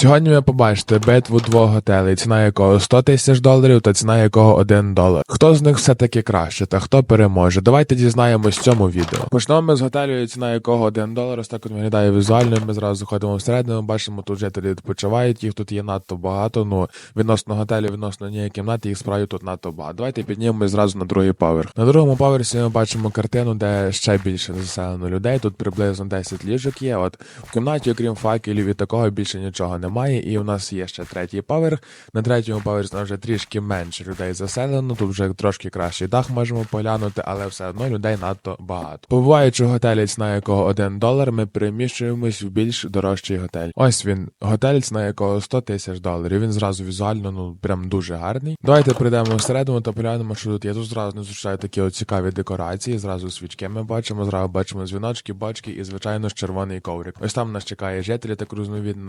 Сьогодні ви побачите битву двох готелей, ціна якого 100 тисяч доларів та ціна якого 1 долар. Хто з них все-таки краще та хто переможе? Давайте дізнаємось в цьому відео. Почнемо ми з готелю, ціна якого 1 долар. Ось так от виглядає візуально. Ми зразу заходимо всередину, бачимо, тут жителі відпочивають, їх тут є надто багато. Ну відносно готелю, відносно нієї кімнати, їх справді тут надто багато. Давайте піднімемо зразу на другий поверх. На другому поверсі ми бачимо картину, де ще більше заселено людей. Тут приблизно 10 ліжок є. От в кімнаті, окрім факелів і такого більше нічого немає. І у нас є ще третій поверх. На третьому поверсі вже трішки менше людей заселено. Тут вже трошки кращий дах можемо поглянути, але все одно людей надто багато. Побуваючи в готелі, ціна якого 1 долар, ми переміщуємось в більш дорожчий готель. Ось він, готель, ціна якого 100 тисяч доларів. Він зразу візуально, ну прям дуже гарний. Давайте прийдемо всередину та поглянемо, що тут є. Тут зразу не зустрічають такі цікаві декорації. Зразу свічки ми бачимо, зразу бачимо дзвіночки, бочки і, звичайно ж, червоний коврик. Ось там нас чекає жителі, так розумію, він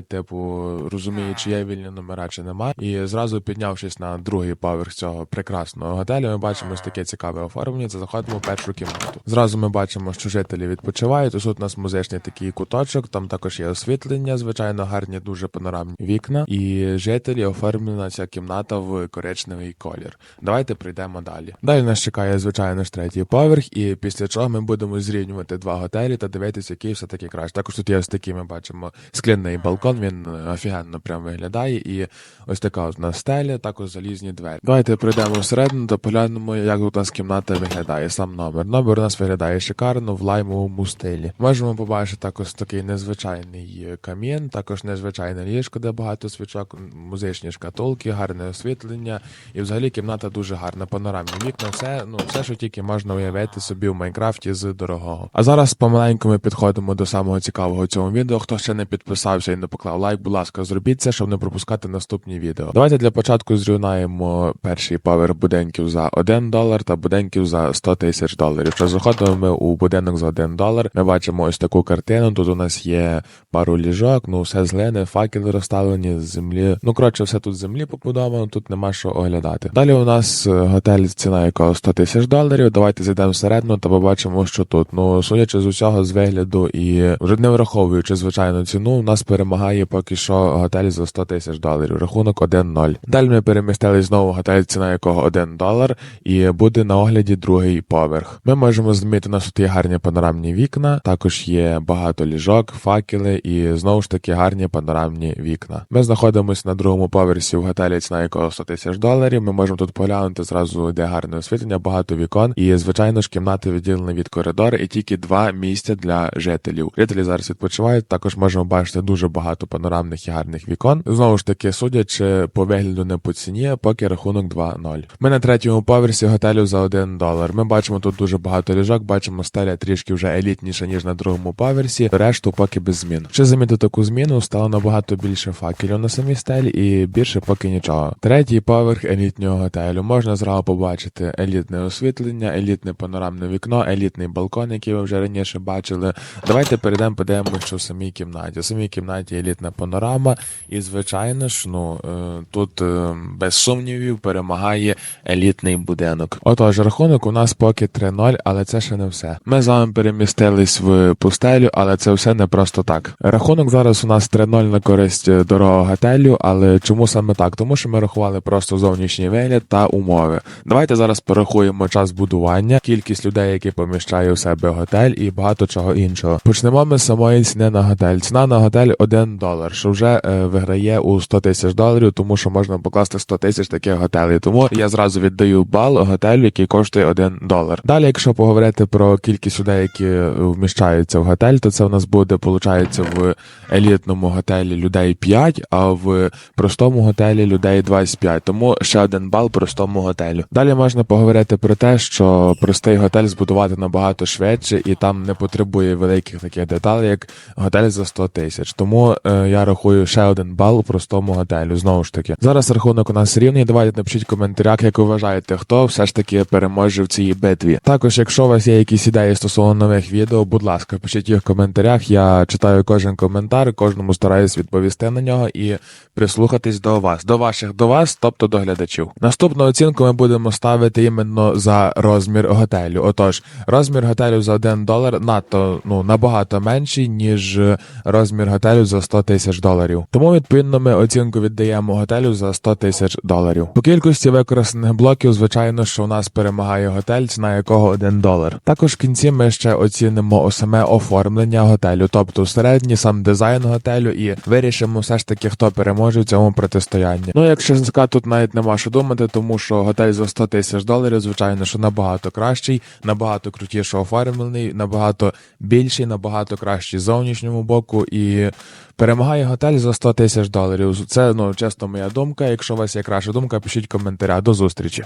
на типу, розуміє, чи є вільні номера, чи нема. І зразу піднявшись на другий поверх цього прекрасного готелю, ми бачимо ось таке цікаве оформлення. Це заходимо в першу кімнату. Зразу ми бачимо, що жителі відпочивають. Ось тут у нас музичний такий куточок, там також є освітлення, звичайно, гарні, дуже панорамні вікна. І жителі оформлена ця кімната в коричневий колір. Давайте прийдемо далі. Далі нас чекає, звичайно ж, третій поверх, і після чого ми будемо зрівнювати два готелі та дивитися, який все таки краще. Також тут є ось такий, ми бачимо скляний балкон. Він е, офігенно прям виглядає. І ось така от на стелі, також залізні двері. Давайте прийдемо всередину та поглянемо, як тут у нас кімната виглядає. Сам номер. Номер у нас виглядає шикарно в лаймовому стилі. Можемо побачити також такий незвичайний е, камін, також незвичайне ліжко, де багато свічок, музичні шкатулки, гарне освітлення. І взагалі кімната дуже гарна. Панорамні вікна, все, ну все, що тільки можна уявити собі в Майнкрафті з дорогого. А зараз помаленьку ми підходимо до самого цікавого цього відео. Хто ще не підписався і не поклав лайк, будь ласка, зробіть це, щоб не пропускати наступні відео. Давайте для початку зрівнаємо перший поверх будинків за 1 долар та будинків за 100 тисяч доларів. Що заходимо ми у будинок за 1 долар. Ми бачимо ось таку картину. Тут у нас є пару ліжок, ну все з глини, факели розставлені з землі. Ну коротше, все тут з землі побудовано, тут нема що оглядати. Далі у нас е, готель, ціна якого 100 тисяч доларів. Давайте зайдемо всередину та побачимо, що тут. Ну судячи з усього з вигляду і вже не враховуючи звичайну ціну, у нас перемагає поки що готель за 100 тисяч доларів. Рахунок 1-0. Далі ми перемістили знову готель, ціна якого 1 долар, і буде на огляді другий поверх. Ми можемо змінити у нас тут гарні панорамні вікна. Також є багато ліжок, факели і знову ж таки гарні панорамні вікна. Ми знаходимося на другому поверсі в готелі, ціна якого 100 тисяч доларів. Ми можемо тут поглянути зразу, де гарне освітлення, багато вікон. І звичайно ж кімнати відділені від коридору, і тільки два місця для жителів. Жителі зараз відпочивають. Також можемо бачити дуже багато панорамних і гарних вікон. Знову ж таки, судячи по вигляду не по ціні, поки рахунок 2-0. Ми на третьому поверсі готелю за 1 долар. Ми бачимо тут дуже багато ліжок, бачимо стеля трішки вже елітніша, ніж на другому поверсі. Решту поки без змін. Ще замітити таку зміну, стало набагато більше факелів на самій стелі і більше поки нічого. Третій поверх елітнього готелю. Можна зразу побачити елітне освітлення, елітне панорамне вікно, елітний балкон, який ви вже раніше бачили. Давайте перейдемо, подивимося, що в самій кімнаті. В самій кімнаті елітна панорама, і звичайно ж, ну е, тут е, без сумнівів перемагає елітний будинок. Отож, рахунок у нас поки 3-0, але це ще не все. Ми з вами перемістились в пустелю, але це все не просто так. Рахунок зараз у нас 3-0 на користь е, дорогого готелю, але чому саме так? Тому що ми рахували просто зовнішній вигляд та умови. Давайте зараз порахуємо час будування, кількість людей, які поміщає у себе готель, і багато чого іншого. Почнемо ми з самої ціни на готель. Ціна на готель 1 долар, що вже е, виграє у 100 тисяч доларів, тому що можна покласти 100 тисяч таких готелей. Тому я зразу віддаю бал готелю, який коштує 1 долар. Далі, якщо поговорити про кількість людей, які вміщаються в готель, то це у нас буде, виходить, в елітному готелі людей 5, а в простому готелі людей 25. Тому ще один бал простому готелю. Далі можна поговорити про те, що простий готель збудувати набагато швидше, і там не потребує великих таких деталей, як готель за 100 тисяч. Тому я рахую ще один бал простому готелю. Знову ж таки, зараз рахунок у нас рівний. Давайте напишіть в коментарях, як ви вважаєте, хто все ж таки переможе в цій битві. Також, якщо у вас є якісь ідеї стосовно нових відео, будь ласка, пишіть їх в коментарях. Я читаю кожен коментар, кожному стараюсь відповісти на нього і прислухатись до вас, до ваших до вас, тобто до глядачів. Наступну оцінку ми будемо ставити іменно за розмір готелю. Отож, розмір готелю за 1 долар надто ну набагато менший, ніж розмір готелю за 100 тисяч доларів. Тому відповідно ми оцінку віддаємо готелю за 100 тисяч доларів. По кількості використаних блоків, звичайно, що у нас перемагає готель, ціна якого 1 долар. Також в кінці ми ще оцінимо саме оформлення готелю, тобто середній сам дизайн готелю, і вирішимо все ж таки, хто переможе в цьому протистоянні. Ну, якщо сказати, тут навіть нема що думати, тому що готель за 100 тисяч доларів, звичайно, що набагато кращий, набагато крутіше оформлений, набагато більший, набагато кращий з зовнішнього боку і перемагає готель за 100 тисяч доларів. Це ну чесно моя думка. Якщо у вас є краща думка, пишіть коментаря. До зустрічі.